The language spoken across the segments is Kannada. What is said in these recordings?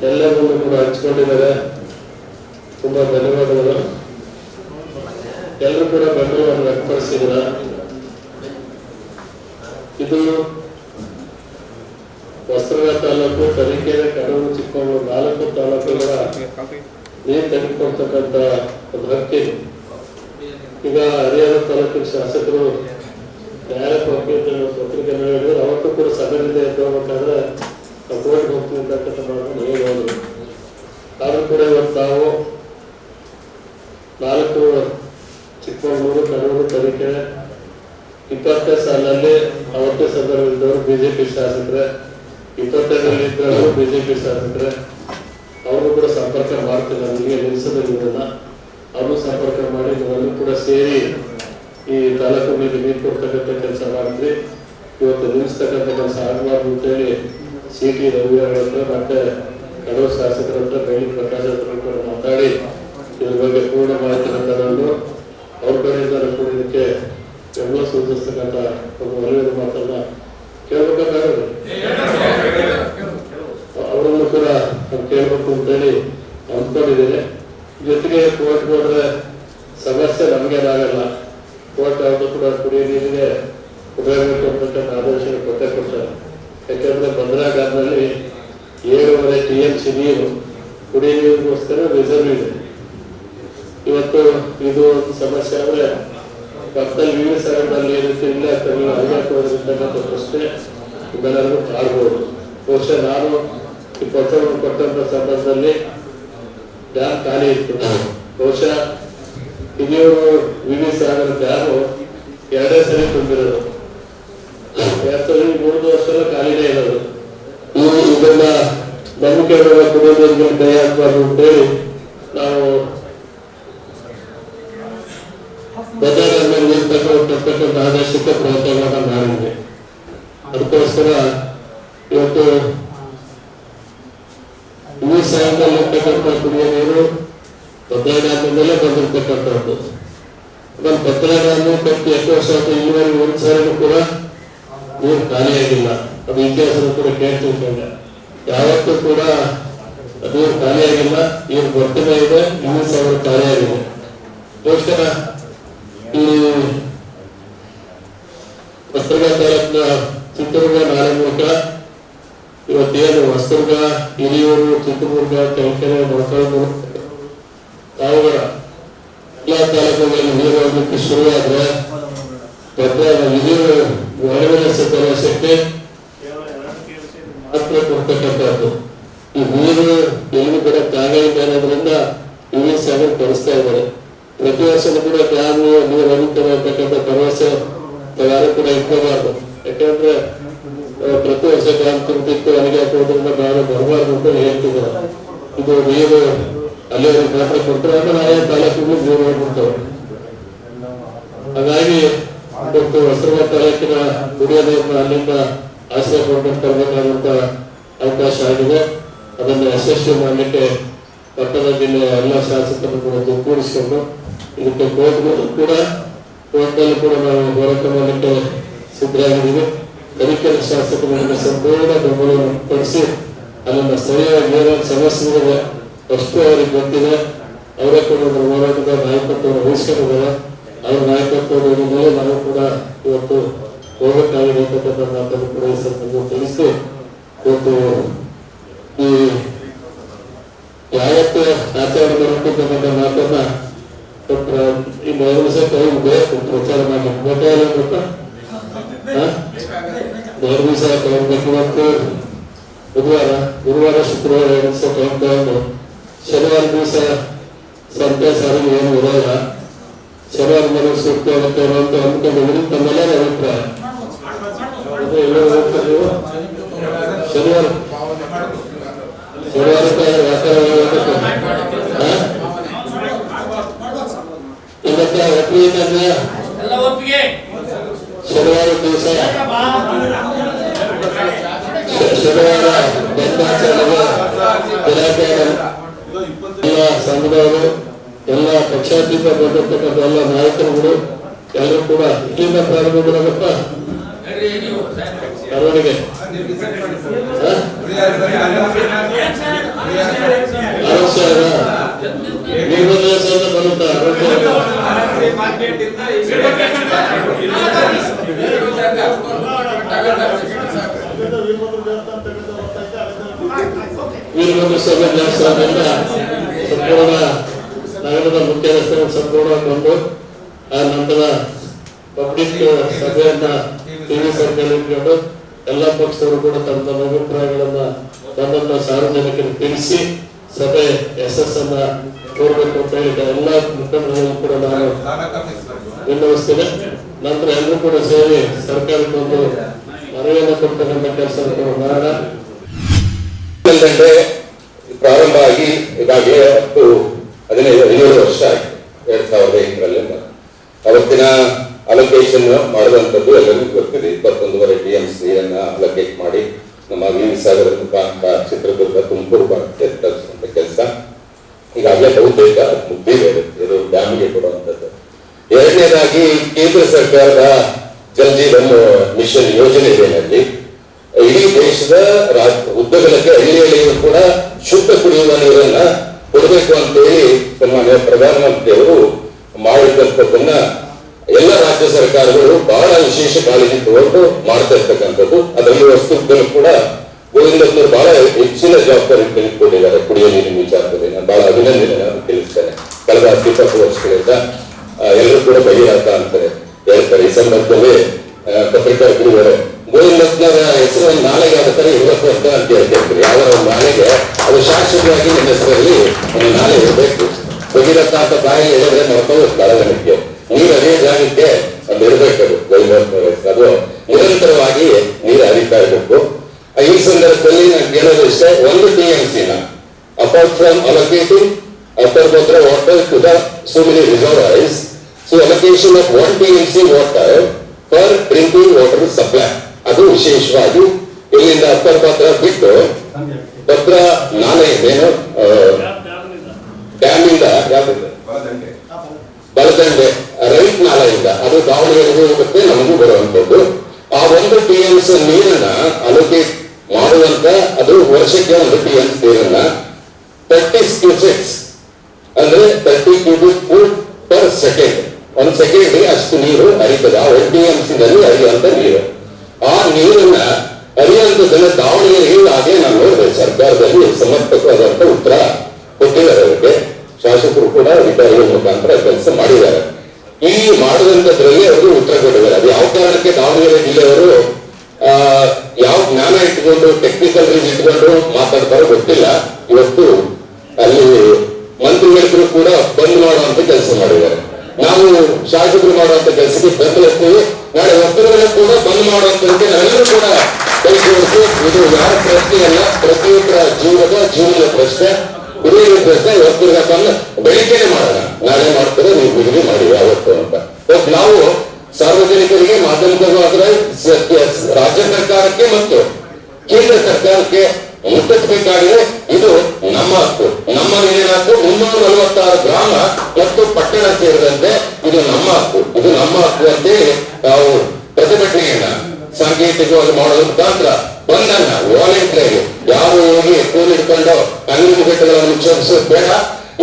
ಹಂಚ್ಕೊಂಡಿದ್ದಾರೆ. ತುಂಬಾ ಧನ್ಯವಾದಗಳು. ಎಲ್ಲರೂ ಕೂಡ ಬೆಂಗಳೂರನ್ನು ವ್ಯಕ್ತಪಡಿಸಿದ್ರ ಇದು ಹೊಸನಗರ ತಾಲೂಕು ತರೀಕೆರೆ, ಕಡೂರು ಚಿಕ್ಕಮಗಳೂರು ನಾಲ್ಕು ತಾಲೂಕುಗಳ ನೀರು ತೆಗೆದುಕೊಳ್ತಕ್ಕಂಥ ಒಂದು ಹಕ್ಕಿದೆ ಈಗ ಹರಿಹರ ತಾಲೂಕಿನ ಶಾಸಕರು ನ್ಯಾಯ ಪತ್ರಿಕೆ ಹೇಳಿದ್ರು ಅವತ್ತು ಕೂಡ ಸಭೆಯಿಂದ ಎದ್ದು ಹೋಗ್ಬೇಕಾದ್ರೆ ನಾವು ಕೋರ್ಟ್ಗೆ ಹೋಗ್ತೀವಿ ಅಂತಕ್ಕಂಥ ಮಾತನ್ನು ಹೇಳಿ ಹೋದ್ರು ಆದ್ರೂ ಕೂಡ ಇವತ್ತು ನಾವು ನಾಲ್ಕು ಚಿಕ್ಕಮಗಳೂರು ಕಡೂರು ತರೀಕೆರೆ ಇಪ್ಪತ್ತನೇ ಸಾಲಿನಲ್ಲಿ ಅವತ್ತೇ ಸಂದರ್ಭದವರು ಬಿಜೆಪಿ ಶಾಸಕರೇ ಇಪ್ಪತ್ತೆರಡರಲ್ಲಿ ಇದ್ದವರು ಬಿಜೆಪಿ ಶಾಸಕರೇ ಅವರು ಕೂಡ ಸಂಪರ್ಕ ಮಾಡ್ತಿಲ್ಲ ನನಗೆ ನಿಲ್ಲಿಸೋದಿಲ್ಲ ಅವರು ಸಂಪರ್ಕ ಮಾಡಿ ನಾವೆಲ್ಲರೂ ಕೂಡ ಸೇರಿ ಈ ತಾಲೂಕು ಮೇಲೆ ನೀರು ಕೊಡ್ತಕ್ಕಂಥ ಕೆಲಸ ಮಾಡಿದ್ರೆ ಇವತ್ತು ನಿಲ್ಲಿಸ್ತಕ್ಕಂಥ ಕೆಲಸ ಆಗಬಾರ್ದು ಅಂತೇಳಿ ಸಿ ಟಿ ರವಿ ಅವ್ರ ಹತ್ರ ಮತ್ತೆ ಕಡೂರು ಶಾಸಕರ ಹತ್ರ ಬೇಲಿ ಪ್ರಕಾಶ್ ಹತ್ರ ಕೂಡ ಮಾತಾಡಿ ಇದ್ರ ಬಗ್ಗೆ ಪೂರ್ಣ ಮಾಹಿತಿಯನ್ನು ತಗೊಂಡು ಅವ್ರ ಕಡೆಯಿಂದ ಕೂಡ ಇದಕ್ಕೆ ಬೆಂಬಲ ಸೂಚಿಸ್ತಕ್ಕಂಥ ಒಂದು ಒಳ್ಳೆಯ ಮಾತನ್ನ ಕೇಳ್ಬೇಕಾದ್ರೆ ಅವರನ್ನು ಕೂಡ ನಾವು ಕೇಳಬೇಕು ಅಂತೇಳಿ ಅಂದ್ಕೊಂಡಿದ್ದೇನೆ. ಜೊತೆಗೆ ಕೋರ್ಟ್ ಹೋದ್ರೆ ಸಮಸ್ಯೆ ನಮಗೇನಾಗಲ್ಲ. ಯಾವುದು ಕೂಡ ಕುಡಿಯ ನೀರಿಗೆ ಉಪಯೋಗಕ್ಕೆ ಅಂತಕ್ಕಂಥ ಆದೇಶ ಕೊಟ್ಟೆ ಕೊಡ್ತಾರೆ. ಯಾಕೆಂದ್ರೆ ಭದ್ರಾ ಡ್ಯಾಮ್ನಲ್ಲಿ ಏಳುವರೆ ಟಿ ಎಂ ಸಿ ನೀರು ಕುಡಿಯ ನೀರಿಗೋಸ್ಕರ ರಿಸರ್ವ್ ಇದೆ. ಇವತ್ತು ಇದು ಒಂದು ಸಮಸ್ಯೆ ಅಂದ್ರೆ ಪಕ್ಕದಲ್ಲಿ ವಿ ವಿ ಸಾಗರದಲ್ಲಿ ಏನಿತ್ತು ಇಲ್ಲ ತಮಿಳು ಅರಿಯಾಕೋದ್ರಿಂತಕ್ಕಂಥ ಪ್ರಶ್ನೆ ಇವೆಲ್ಲರಿಗೂ ಆಗ್ಬೋದು. ಬಹುಶಃ ನಾನು ಈ ಪತ್ರವನ್ನು ಕೊಟ್ಟಂತ ಸಂದರ್ಭದಲ್ಲಿ ಡ್ಯಾಮ್ ಖಾಲಿ ಇತ್ತು. ಬಹುಶಃ Hiriyur V V Sagara dam ಎರಡೇ ಸರಿ ತುಂಬಿರೋದು. ಎರಡು ಮೂರು ವರ್ಷ ಖಾಲಿನೇ ಇರೋದು. ಈ ಇದನ್ನ ನಂಬಿಕೆ ಕುಡಿಯೋದ್ರಿಗೆ ದಯ ಹಾಕಬಾರ್ದು ಅಂತೇಳಿ ನಾವು ಬದಲಾವಣೆ ನಿರ್ತಕ್ಕಂಥ ಆದೇಶಕ್ಕೆ ಪ್ರಯತ್ನಗಳನ್ನ ಅದಕ್ಕೋಸ್ಕರ ಇವತ್ತು ಈ ಸಾಯಂಕಾಲ ಇರ್ತಕ್ಕಂಥ ಕುಡಿಯೋ ನೀರು ಭದ್ರಾಡಾಮದಲ್ಲೇ ಬಂದಿರತಕ್ಕಂಥದ್ದು. ಆಮೇಲೆ ಪತ್ರಗಳನ್ನು ಕಟ್ಟಿ ಎಷ್ಟು ವರ್ಷ ಆಯ್ತು ಇಲ್ಲಿವರೆಗೆ ಒಂದು ಸಾರಿನೂ ಕೂಡ ನೀರು ಖಾಲಿಯಾಗಿಲ್ಲ ಅದು ಇತಿಹಾಸದ ಕೂಡ ಕೇಳ್ತಿರ್ತೇನೆ ಯಾವತ್ತೂ ಕೂಡ ನೀರು ಖಾಲಿಯಾಗಿಲ್ಲ ನೀರು ಬರ್ತಾ ಇದೆ. ಇನ್ನೂ ಸಾವಿರ ಖಾಲಿಯಾಗಿದೆ ಅದಕ್ಕೋಸ್ಕರ ಈ ಪತ್ರಿಕಾ ತಾಲೂಕಿನ ಚಿತ್ರದುರ್ಗ ಮೂಲಕ ಇವತ್ತೇನು ಹೊಸದುರ್ಗ, ಹಿರಿಯೂರು, ಚಿತ್ರದುರ್ಗ ಕೆಳಕೆರೆ ಮೊಳಕಾಲ್ಮೂರು. ತಾವುಗಳ ಎಲ್ಲ ತಾಲೂಕುಗಳಲ್ಲಿ ನೀರು ಶುರುವಾದ್ರೆ ಭದ್ರಾ ಹಿರಿಯೂರು ಒಳಗಡೆ ಪ್ರದೇಶಕ್ಕೆ ಮಾತ್ರ ಕೊಡ್ತಕ್ಕಂಥದ್ದು. ಈ ನೀರು ಎಲ್ಲಿ ಕೂಡ ತಾಗೈತೆ ಅನ್ನೋದ್ರಿಂದ ಇಲ್ಲಿ ಸಾಗರ್ ಕೊಡಿಸ್ತಾ ಇದ್ದಾರೆ. ಪ್ರತಿ ವರ್ಷನೂ ಕೂಡ ಡ್ಯಾಮ್ ನೀರು ಹರಿತಾರೆ ಅಂತಕ್ಕಂಥ ಭರವಸೆ ಯಾರು ಕೂಡ ಇಟ್ಕೋಬಾರ್ದು. ಯಾಕಂದ್ರೆ ಪ್ರತಿ ವರ್ಷ ಡ್ಯಾಮ್ ತುಂಬಿತ್ತು ನನಗೆ ಹಾಕೋದ್ರಿಂದ ನಾನು ಬರಬಾರ್ದು ಅಂತ ಹೇಳ್ತಿದ್ದಾರೆ. ಇದು ನೀರು ಅಲ್ಲಿವರೆಗೆ ಪೇಪರ್ ಕೊಟ್ಟರೆ ಅಂತ ಆಯಾ ತಾಲೂಕಿಗೂ ನೀರು ಹೋಗ್ಬಿಡ್ತವೆ ಹಾಗಾಗಿ ಇವತ್ತು ಹೊಸದುರ್ಗ ತಾಲೂಕಿನ ಕುಡಿಯೋದ್ರಿಂದ ಅಲ್ಲಿಂದ ಆಸೆ ಕೊಂಡ್ಕೊಂಡು ತರಬೇಕಾದಂತ ಅವಕಾಶ ಆಗಿದೆ. ಅದನ್ನು ಯಶಸ್ವಿ ಮಾಡಲಿಕ್ಕೆ ಪಟ್ಟಣ ಜಿಲ್ಲೆಯ ಎಲ್ಲ ಶಾಸಕರು ಕೂಡ ಒಗ್ಗೂಡಿಸಿಕೊಂಡು ಇದಕ್ಕೆ ಕೋರ್ಟ್ ಕೂಡ ಕೋರ್ಟ್ನಲ್ಲಿ ಕೂಡ ನಾವು ಹೋರಾಟ ಮಾಡಲಿಕ್ಕೆ ಸಿದ್ಧರಾಗಿದ್ದೀವಿ. ತನಿಖೆ ಶಾಸಕರು ಸಂಪೂರ್ಣ ಬೆಂಬಲವನ್ನು ಪಡಿಸಿ ಅದನ್ನು ಸರಿಯಾಗಿ ಸಮಸ್ಯೆಗಳಿಗೆ ಸಮಸ್ಯೆ ಅಷ್ಟು ಅವರಿಗೆ ಗೊತ್ತಿದೆ. ಅವರೇ ಕೂಡ ಒಂದು ಹೋರಾಟದ ನಾಯಕತ್ವವನ್ನು ವಹಿಸ್ಕೊಂಡಿದ್ದಾರೆ. ಅವ್ರ ನಾಯಕತ್ವದ ಮೇಲೆ ನಾವು ಕೂಡ ಇವತ್ತು ಹೋಗಬೇಕಾಗಿದೆ ಅಂತಕ್ಕಂಥ ಮಾತನ್ನು ಕೂಡ ಈ ತಿಳಿಸಿ ಇವತ್ತು ಈ ಯಾವತ್ತು ಆಚರಣೆ ಬರಬೇಕಂತ ಮಾತನ್ನ ಈ ಮೊದಲು ಸಹ ಕೈ ಬೇಕು ಪ್ರಚಾರ ಮಾಡಿ. ಬೇಕಾಗಿಲ್ಲ ಗೊತ್ತ ಮೊದಲು ದಿವಸ ತಗೊಳ್ಬೇಕು ಇವತ್ತು ಬುಧವಾರ, ಗುರುವಾರ ಶುಕ್ರವಾರ ಎರಡು ತಗೊಂಡು ದಿವಸ ಸಂತೆ ಸಾರಿಗೆ ಏನು ಇರೋಲ್ಲ. ಸರಿಯಾದ ಮೇಲೆ ಸೂಕ್ತ ಇರುತ್ತೆ ಅಂತ ಅಂದ್ಕೊಂಡಿದ್ದೀನಿ ತಮ್ಮೆಲ್ಲರ ಅಭಿಪ್ರಾಯ ಅದು ಬಂದಿರ್ತಕ್ಕಂಥ ಎಲ್ಲ ನಾಯಕರುಗಳು ಎಲ್ಲರೂ ಕೂಡ ಇಲ್ಲಿಂದ ಪ್ರಾರಂಭ ಮಾಡಬೇಕಪ್ಪ ಮೆರವಣಿಗೆ ವೀರಭದ್ರ ದೇವಸ್ಥಾನದಿಂದ ಸಂಪೂರ್ಣ ನಗರದ ಮುಖ್ಯ ರಸ್ತೆ ಸಂಪೂರ್ಣವಾಗಿ ಬಂದು ಆ ನಂತರ ಪಬ್ಲಿಕ್ ಸಭೆಯನ್ನ ಟಿವಿ ಸರ್ಕಲ್ ಇಟ್ಕೊಂಡು ಎಲ್ಲ ಪಕ್ಷದವರು ಕೂಡ ತಮ್ಮ ತಮ್ಮ ಅಭಿಪ್ರಾಯಗಳನ್ನ ಬಂದಂತ ಸಾರ್ವಜನಿಕರಿಗೆ ತಿಳಿಸಿ ಸಭೆ ಯಶಸ್ಸನ್ನ ಕೋರ್ಬೇಕು ಅಂತ ಹೇಳಿದ ಎಲ್ಲ ಮುಖಂಡರಿಗೂ ಕೂಡ ನಾನು ವಿನ್ನವಿಸ್ತೇನೆ ನಂತರ ಎಲ್ಲರೂ ಕೂಡ ಸೇರಿ ಸರ್ಕಾರಕ್ಕೆ ಒಂದು ಮನವಿಯನ್ನು ಕೊಡ್ತಕ್ಕಂಥ ಕೆಲಸ ಮಾಡೋಣ. ಪ್ರಾರಂಭ ಆಗಿ ಈಗಾಗಲೇ ಹದಿನೈದು ಹದಿನೇಳು ವರ್ಷ ಆಯ್ತು. ಎರಡ್ ಸಾವಿರದ ಐದರಲ್ಲಿ ಅವತ್ತಿನ ಅಲೋಕೇಶನ್ ಮಾಡಿದಂಥದ್ದು ಎಲ್ಲರಿಗೂ ಗೊತ್ತಿದೆ. ಇಪ್ಪತ್ತೊಂದುವರೆ ಟಿ ಎಂ ಸಿ ಅನ್ನ ಅಲೋಕೇಟ್ ಮಾಡಿ ನಮ್ಮ ವಿ ವಿ ಸಾಗರ ಮುಖಾಂತರ ಚಿತ್ರದುರ್ಗ, ತುಮಕೂರು ಭಾಗಕ್ಕೆ ತರಿಸುವಂತ ಕೆಲಸ. ಈಗಾಗಲೇ ಬಹುತೇಕ ಮುಗ್ದಿದೆ. ಇದು ಡ್ಯಾಮಿಗೆ ಕೊಡುವಂಥದ್ದು. ಎರಡನೇದಾಗಿ ಕೇಂದ್ರ ಸರ್ಕಾರದ ಜಲ್ ಜೀವನ್ ಮಿಷನ್ ಯೋಜನೆ ಏನಲ್ಲಿ ಇಡೀ ದೇಶದ ಉದ್ದಗಲಕ್ಕೆ ಹಳ್ಳಿ ಹಳ್ಳಿಯೂ ಕೂಡ ಶುದ್ಧ ಕುಡಿಯುವ ನೀರನ್ನ ಕೊಡಬೇಕು ಅಂತೇಳಿ ಸನ್ಮಾನ್ಯ ಪ್ರಧಾನಮಂತ್ರಿಯವರು ಮಾಡಿದಂಥದ್ದನ್ನ ಎಲ್ಲ ರಾಜ್ಯ ಸರ್ಕಾರಗಳು ಬಹಳ ವಿಶೇಷ ಕಾಳಜಿ ತಗೊಂಡು ಮಾಡ್ತಾ ಇರ್ತಕ್ಕಂಥದ್ದು. ಅದರಲ್ಲಿ ವಸ್ತುಗಳು ಕೂಡ ಗೋವಿಂದಪ್ಪನವರು ಬಹಳ ಹೆಚ್ಚಿನ ಜವಾಬ್ದಾರಿ ತೆಗೆದುಕೊಂಡಿದ್ದಾರೆ. ಕುಡಿಯುವ ನೀರಿನ ವಿಚಾರದಲ್ಲಿ ನಾನು ಬಹಳ ಅಭಿನಂದನೆ ನಾನು ತಿಳಿಸ್ತೇನೆ. ಕಳೆದ ಹತ್ತಿಪ್ಪತ್ತು ವರ್ಷಗಳಿಂದ ಎಲ್ಲರೂ ಕೂಡ ಬಗೆಹರಿತ ಅಂತಾರೆ. ಹೇಳ್ತಾರೆ ಈ ಸಂದರ್ಭದಲ್ಲಿ ಪತ್ರಿಕಾ ಪತ್ರಿಕಾಗೋಷ್ಠಿಗಳು ಗೋವಿಂದಪ್ಪನವರ ಹೆಸರು ನಾಳೆಗೆ ಆದ ತರ ಇರಬೇಕು ಅಂತ ಹೇಳ್ತಿರ್ತೀರಿ ಯಾವ ನಾಳೆಗೆ, ಅದು ಶಾಶ್ವತವಾಗಿ ನಿಮ್ಮ ಹೆಸರಲ್ಲಿ ನಾಳೆ ಇರಬೇಕು. ಅಂತ ಬಾಯಿ ಹೇಳಿದ್ರೆ ಮರ್ತವು ಸ್ಥಳಗಳಿಗೆ ನೀರು ಅದೇ ಜಾಗಕ್ಕೆ ಅದು ಇರಬೇಕು ಅದು ನಿರಂತರವಾಗಿ ನೀರು ಹರಿತಾ ಇರಬೇಕು. ಈ ಸಂದರ್ಭದಲ್ಲಿ ನಾನು ಕೇಳೋದು ಇಷ್ಟೇ ಒಂದು ಟಿ ಎಂ ಸಿನ apart from allocating water to water to the so so reservoirs, so allocation of M TMC water for drinking water supply ಅದು ವಿಶೇಷವಾಗಿ ಇಲ್ಲಿಂದ ಅಪ್ಪರ್ ಪತ್ರ ಬಿಟ್ಟು ಪತ್ರ ನಾಲೆ ಇದೇನು ಡ್ಯಾಮ್ ಇಂದ? ಯಾವ್ದು ಬಲದಂಡೆ. ರೈಟ್ ನಾಲೆಯಿಂದ ಅದು ದಾವಣಗೆರೆಗೂ ಹೋಗುತ್ತೆ ನಮಗೂ ಬರುವಂತದ್ದು ಆ ಒಂದು ಟಿ ಎಮ್ಸ್ ನೀರನ್ನ ಅಲೋಕೇಟ್ ಮಾಡುವಂತ ಅದು ವರ್ಷಕ್ಕೆ ಒಂದು ಟಿ ಎಮ್ಸ್ ನೀರನ್ನ ತರ್ಟಿ ಕ್ಯೂಸೆಕ್ಸ್ ಅಂದ್ರೆ thirty cubic foot per second ಒಂದ್ ಸೆಕೆಂಡ್ ಅಷ್ಟು ನೀರು ಹರಿತದೆ. ಆ ಒಂದು ಟಿ ಎಮ್ಸ್ನಲ್ಲಿ ಹರಿಯುವಂತ ನೀರು. ಆ ನೀರನ್ನ ಹರಿಯುವಂತದನ್ನ ದಾವಣಗೆರೆಗೆ ಹಾಗೆ ನಾನು ನೋಡಿದೆ ಸರ್ಕಾರದಲ್ಲಿ ಸಮರ್ಪಕವಾದಂತ ಉತ್ತರ. ಶಾಸಕರು ಕೂಡ ಅಧಿಕಾರಿಗಳ ಮುಖಾಂತರ ಕೆಲಸ ಮಾಡಿದ್ದಾರೆ. ಈ ಮಾಡುವಂತದ್ರಲ್ಲಿ ಅವರು ಉತ್ತರ ಕೊಟ್ಟಿದ್ದಾರೆ. ಅದು ಯಾವ ಕಾರಣಕ್ಕೆ ದಾವಣಗೆರೆ ಜಿಲ್ಲೆಯವರು ಯಾವ ಜ್ಞಾನ ಇಟ್ಕೊಂಡು ಟೆಕ್ನಿಕಲ್ ಇಟ್ಕೊಂಡು ಮಾತಾಡ್ತಾರೆ ಗೊತ್ತಿಲ್ಲ. ಇವತ್ತು ಅಲ್ಲಿ ಮಂತ್ರಿಗಳಿದ್ರು ಕೂಡ ಬಂದ್ ಮಾಡುವಂತ ಕೆಲಸ ಮಾಡಿದ್ದಾರೆ. ನಾವು ಶಾಸಕರು ಮಾಡುವಂತ ಕೆಲಸಕ್ಕೆ ಬೆಂಬಲಿಸ್ತೀವಿ ನಾಳೆ ವಸ್ತುಗಳನ್ನ ಕೂಡ ಬಂದ್ ಮಾಡುವಂತದಕ್ಕೆ ನಾವೆಲ್ಲರೂ ಕೂಡ ಕೈ ಜೋಡಿಸಿ, ಇದು ಯಾರ ಪ್ರಶ್ನೆ ಅಲ್ಲ ಪ್ರತಿಯೊಬ್ಬರ ಜೀವನದ ಜೀವನದ ಪ್ರಶ್ನೆ. ಕುಡಿಯುವ ಪ್ರಶ್ನೆ ಇವತ್ತು ಬಂದು ಬೆಳಿಗ್ಗೆನೆ ಮಾಡೋಣ ನಾಳೆ ಮಾಡ್ತಾರೆ ನೀವು ಬಿಡುಗಡೆ ಮಾಡಿ ಯಾವತ್ತು ಅಂತ ನಾವು ಸಾರ್ವಜನಿಕರಿಗೆ ಮಾಧ್ಯಮದಲ್ಲೂ ಸ- ರಾಜ್ಯ ಸರ್ಕಾರಕ್ಕೆ ಮತ್ತು ಕೇಂದ್ರ ಸರ್ಕಾರಕ್ಕೆ ಮುಟ್ಟಿಸಬೇಕಾಗಿದೆ ಇದು ನಮ್ಮ ಹಕ್ಕು. ನಮ್ಮ ಏನಾದ್ರು ಮುನ್ನೂರ ನಲವತ್ತಾರು ಗ್ರಾಮ ಮತ್ತು ಪಟ್ಟಣ ಸೇರಿದಂತೆ ಇದು ನಮ್ಮ ಹಕ್ಕು ಇದು ನಮ್ಮ ಹಕ್ಕು ಅಂತೇಳಿ ನಾವು ಪ್ರತಿಭಟನೆಯನ್ನ ಸಾಂಕೇತಿಕವಾಗಿ ಮಾಡೋದ್ರ ಮುಚ್ಚರಿಸೋದು ಬೇಡ.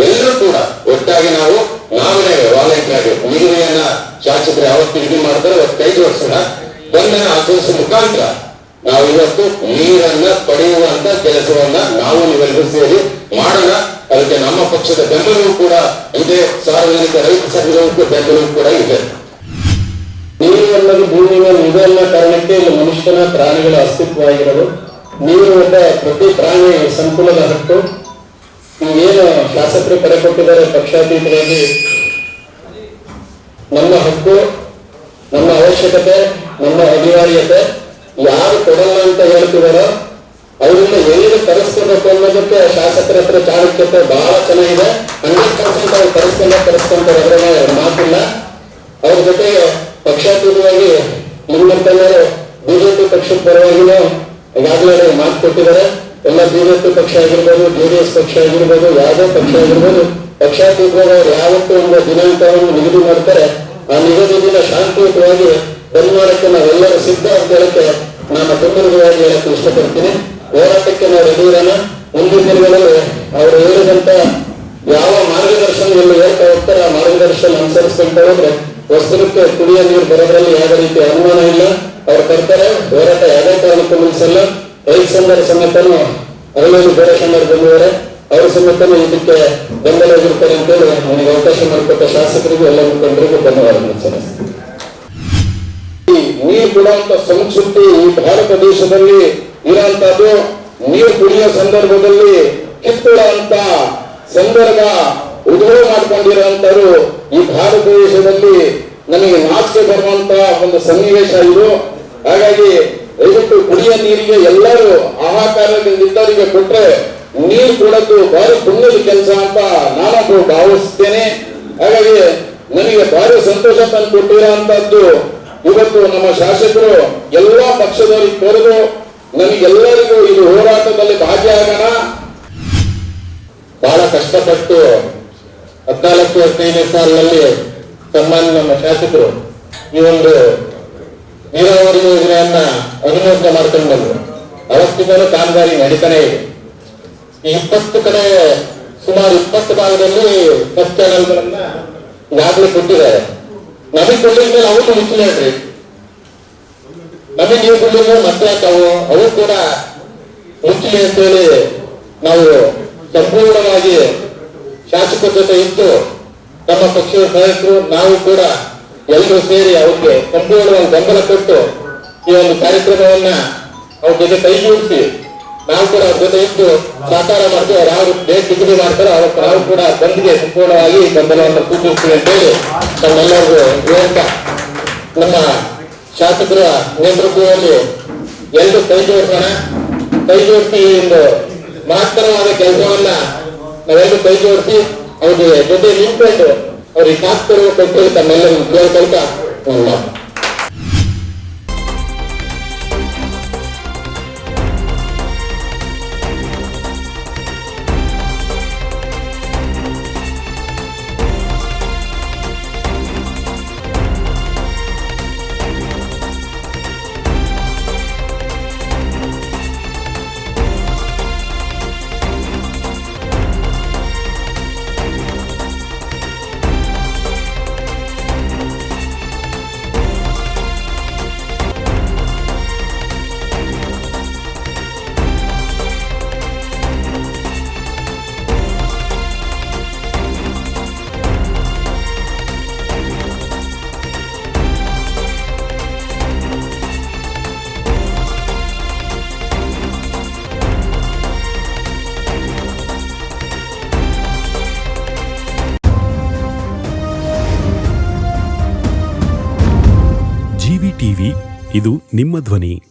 ಎಲ್ಲರೂ ಕೂಡ ಒಟ್ಟಾಗಿ ನಾವು ನಾವೇ ವಾಲಂಟಿಯರ್ ನಿಗದಿಯನ್ನ ಶಾಸಕರು ಯಾವತ್ತು ನಿಗದಿ ಮಾಡ್ತಾರೆ, ಅವತ್ತು ವರ್ಷದ ಬಂದನ ಆಚರಿಸುವ ಮುಖಾಂತರ ನಾವು ಇವತ್ತು ನೀರನ್ನ ಪಡೆಯುವಂತ ಕೆಲಸವನ್ನ ನಾವು ನೀವೆಲ್ಲರೂ ಸೇರಿ ಮಾಡೋಣ. ಅದಕ್ಕೆ ನಮ್ಮ ಪಕ್ಷದ ಬೆಂಬಲವೂ ಕೂಡ ಇದೆ. ಸಾರ್ವಜನಿಕ ರೈತ ಸಂಘದ ಬೆಂಬಲವೂ ಕೂಡ ಇದೆ. ನೀರು ಅನ್ನೋದು ಭೂಮಿ ಮೇಲೆ ಇದೆ ಕಾರಣಕ್ಕೆ ಇಲ್ಲಿ ಮನುಷ್ಯನ ಪ್ರಾಣಿಗಳ ಅಸ್ತಿತ್ವ ಆಗಿರೋದು. ನೀರು ಒಬ್ಬ ಪ್ರತಿ ಪ್ರಾಣಿ ಸಂಕುಲದ ಹಕ್ಕು. ಏನು ಶಾಸಕರು ಕರೆ ಕೊಟ್ಟಿದ್ದಾರೆ ಪಕ್ಷಾತೀತರಾಗಿ ನಮ್ಮ ಹಕ್ಕು, ನಮ್ಮ ಅವಶ್ಯಕತೆ, ನಮ್ಮ ಅನಿವಾರ್ಯತೆ ಯಾರು ಕೊಡಲ್ಲ ಅಂತ ಹೇಳ್ತಿದಾರೋ ಅವರಿಂದ ಎಲ್ಲಿಗೆ ತರಿಸ್ಕೋಬೇಕು ಅನ್ನೋದಕ್ಕೆ ಶಾಸಕರ ಹತ್ರ ಚಾಣಕ್ಯತೆ ಬಹಳ ಚೆನ್ನಾಗಿದೆ. ಹಂಡ್ರೆಡ್ ಪರ್ಸೆಂಟ್ ಅವ್ರು ತರಿಸ್ಕೊಂಡ ತರಿಸ್ಕೊಂತಾರೆ ಅದ್ರಾಗ ಮಾತಿಲ್ಲ. ಅವ್ರ ಜೊತೆ ಪಕ್ಷಾತೀತವಾಗಿ ಮುಂದಂತ ಬಿಜೆಪಿ ಪಕ್ಷದ ಪರವಾಗಿನೂ ಈಗಾಗಲೇ ಮಾತು ಕೊಟ್ಟಿದ್ದಾರೆ. ಎಲ್ಲ ಬಿಜೆಪಿ ಪಕ್ಷ ಆಗಿರ್ಬೋದು ಜೆಡಿಎಸ್ ಪಕ್ಷ ಆಗಿರ್ಬೋದು, ಯಾವುದೇ ಪಕ್ಷ ಆಗಿರ್ಬೋದು, ಪಕ್ಷಾತೀತವಾಗಿ ಅವ್ರು ಯಾವತ್ತೂ ಒಂದು ದಿನಾಂಕವನ್ನು ನಿಗದಿ ಮಾಡ್ತಾರೆ. ಆ ನಿಗದಿ ದಿನ ಶಾಂತಿಯುತವಾಗಿ ಪರಿವಾರಕ್ಕೆ ನಾವೆಲ್ಲರೂ ಸಿದ್ಧ ಅಂತ ಹೇಳಕ್ಕೆ ನಾನು ತುಂಬವಾಗಿ ಹೇಳಕ್ಕೆ ಇಷ್ಟಪಡ್ತೀನಿ. ಹೋರಾಟಕ್ಕೆ ನಾವು ರೆಡಿ ಮುಂದಿನ ದಿನಗಳಲ್ಲಿ ಅವರು ಹೇಳಿದಂತ ಯಾವ ಮಾರ್ಗದರ್ಶನದಲ್ಲಿ ಹೇಳ್ತಾ ಹೋಗ್ತಾರೆ, ಆ ಮಾರ್ಗದರ್ಶನ ಅನುಸರಿಸ್ಕೊಂತ ಹೋದ್ರೆ ವಸ್ತುಕ್ಕೆ ಕುಡಿಯ ನೀರು ಬರೋದ್ರಲ್ಲಿ ಯಾವ ರೀತಿ ಅನುಮಾನ ಇಲ್ಲ. ಅವ್ರು ಬರ್ತಾರೆ, ಹೋರಾಟ ಯಾವುದೇ ಕಾರಣಕ್ಕೂ ನಿಲ್ಲಿಸಲ್ಲ. ರೈತ ಸಂಘದ ಸಮೇತನು ಅದರಲ್ಲಿ ಬೇರೆ ಸಂಘರು ಬಂದಿದ್ದಾರೆ ಅವ್ರ ಸಮೇತನು ಇದಕ್ಕೆ ಬೆಂಬಲವಾಗಿರ್ತಾರೆ ಅಂತೇಳಿ ನನಗೆ ಅವಕಾಶ ಮಾಡಿಕೊಟ್ಟ ಶಾಸಕರಿಗೂ ಎಲ್ಲ ಮುಖಂಡರಿಗೂ ಧನ್ಯವಾದಗಳು ಈ ನೀರು ಕುಡಿಯುವಂತ ಸಂಸ್ಕೃತಿ ಈ ಭಾರತ ದೇಶದಲ್ಲಿ ಇರುವಂತಹದ್ದು ನೀರು ಕುಡಿಯೋ ಸಂದರ್ಭದಲ್ಲಿ ಕಿತ್ತುಳಂತ ಸಂದರ್ಭ ಉದ್ಭವ ಮಾಡ್ಕೊಂಡಿರುವಂತರು ಈ ಭಾರತ ದೇಶದಲ್ಲಿ ನಮಗೆ ನಾಚಿಕೆ ಬರುವಂತಹ ಒಂದು ಸನ್ನಿವೇಶ ಇದು. ಹಾಗಾಗಿ ದಯವಿಟ್ಟು ಕುಡಿಯ ನೀರಿಗೆ ಎಲ್ಲರೂ ಆಹಾಕಾರದಿಂದವರಿಗೆ ಕೊಟ್ರೆ ನೀರು ಕೊಡೋದು ಬಾರಿ ಪುಣ್ಯದ ಕೆಲಸ ಅಂತ ನಾನು ಭಾವಿಸ್ತೇನೆ. ಹಾಗಾಗಿ ನನಗೆ ಬಾರಿ ಸಂತೋಷ ತಂದು ಕೊಟ್ಟಿರುವಂತದ್ದು ಇವತ್ತು ನಮ್ಮ ಶಾಸಕರು ಎಲ್ಲಾ ಪಕ್ಷದವರಿಗೆ ಕರೆದು ನಮಗೆಲ್ಲರಿಗೂ ಇದು ಹೋರಾಟದಲ್ಲಿ ಭಾಗಿಯಾಗೋಣ. ಬಹಳ ಕಷ್ಟಪಟ್ಟು ಹದಿನಾಲ್ಕು ಹದಿನೈದನೇ ಸಾಲಿನಲ್ಲಿ ಸನ್ಮಾನ್ಯ ನಮ್ಮ ಶಾಸಕರು, ಈ ಒಂದು ನೀರಾವರಿ ಯೋಜನೆಯನ್ನ ಅನುಮೋದನೆ ಮಾಡ್ಕೊಂಡು ಬಂದ್ರು ಅವತ್ತಿಂದಲೂ ಕಾಮಗಾರಿ ನಡೀತಾನೆ ಇದೆ. ಈ ಇಪ್ಪತ್ತು ಕಡೆ, ಸುಮಾರು ಇಪ್ಪತ್ತು ಭಾಗದಲ್ಲಿ ಬಸ್ ಚಾನಲ್ಗಳನ್ನ ಈಗಾಗಲೇ ಕೊಟ್ಟಿದ್ದಾರೆ ನಮಗೆ ಕೊಟ್ಟಿದ್ಮೇಲೆ ಅವತ್ತು ಮುಚ್ಚಲೇನ್ರಿ ನಮಗೆ ನೀವು ಕೊಟ್ಟಿದ್ರು ಮತ್ತೆ ತಾವು ಅವು ಕೂಡ ಮುಚ್ಚಲಿ ಅಂತೇಳಿ ನಾವು ಸಂಪೂರ್ಣವಾಗಿ ಶಾಸಕರ ಜೊತೆ ಇದ್ದು ನಮ್ಮ ಪಕ್ಷದ ಸದಸ್ಯರು, ನಾವು ಕೂಡ ಎಲ್ಲರೂ ಸೇರಿ ಅವ್ರಿಗೆ ಸಂಪೂರ್ಣವಾಗಿ ಬೆಂಬಲ ಕೊಟ್ಟು ಈ ಒಂದು ಕಾರ್ಯಕ್ರಮವನ್ನ ಅವ್ರ ಜೊತೆ ಕೈ ಜೋಡಿಸಿ ನಾವು ಕೂಡ ಅವ್ರ ಜೊತೆ ಇದ್ದು ಸಹಕಾರ ಮಾಡ್ತೇವೆ ಯಾರು ಡೇಟ್ ಮಾಡ್ತಾರೆ ಮಾಡ್ತಾರೋ ಅವತ್ತು ನಾವು ಕೂಡ ಬಂದ್ಗೆ ಸಂಪೂರ್ಣವಾಗಿ ಬೆಂಬಲವನ್ನು ಸೂಚಿಸ್ತೀವಿ ಅಂತೇಳಿ ನಮ್ಮೆಲ್ಲರಿಗೂ ಹೇಳ್ತಾ ನಮ್ಮ ಶಾಸಕರ ನೇತೃತ್ವದಲ್ಲಿ ಎಲ್ಲರೂ ಕೈ ಜೋಡಿಸೋಣ. ಕೈ ಜೋಡಿಸಿ ಒಂದು ಮಹತ್ತರವಾದ ಕೆಲಸವನ್ನ ನಾವೆಲ್ಲರೂ ಕೈ ಜೋಡಿಸಿ, ಅವ್ರಿಗೆ ಜೊತೆ ನಿಂತ್ಕೊಂಡು ಅವ್ರಿಗೆ ಕೊಡಬೇಕು ಅಂತೇಳಿ ತಮ್ಮೆಲ್ಲರೂ ಕೇಳ್ಕೊಳ್ತಾ ಒಂದು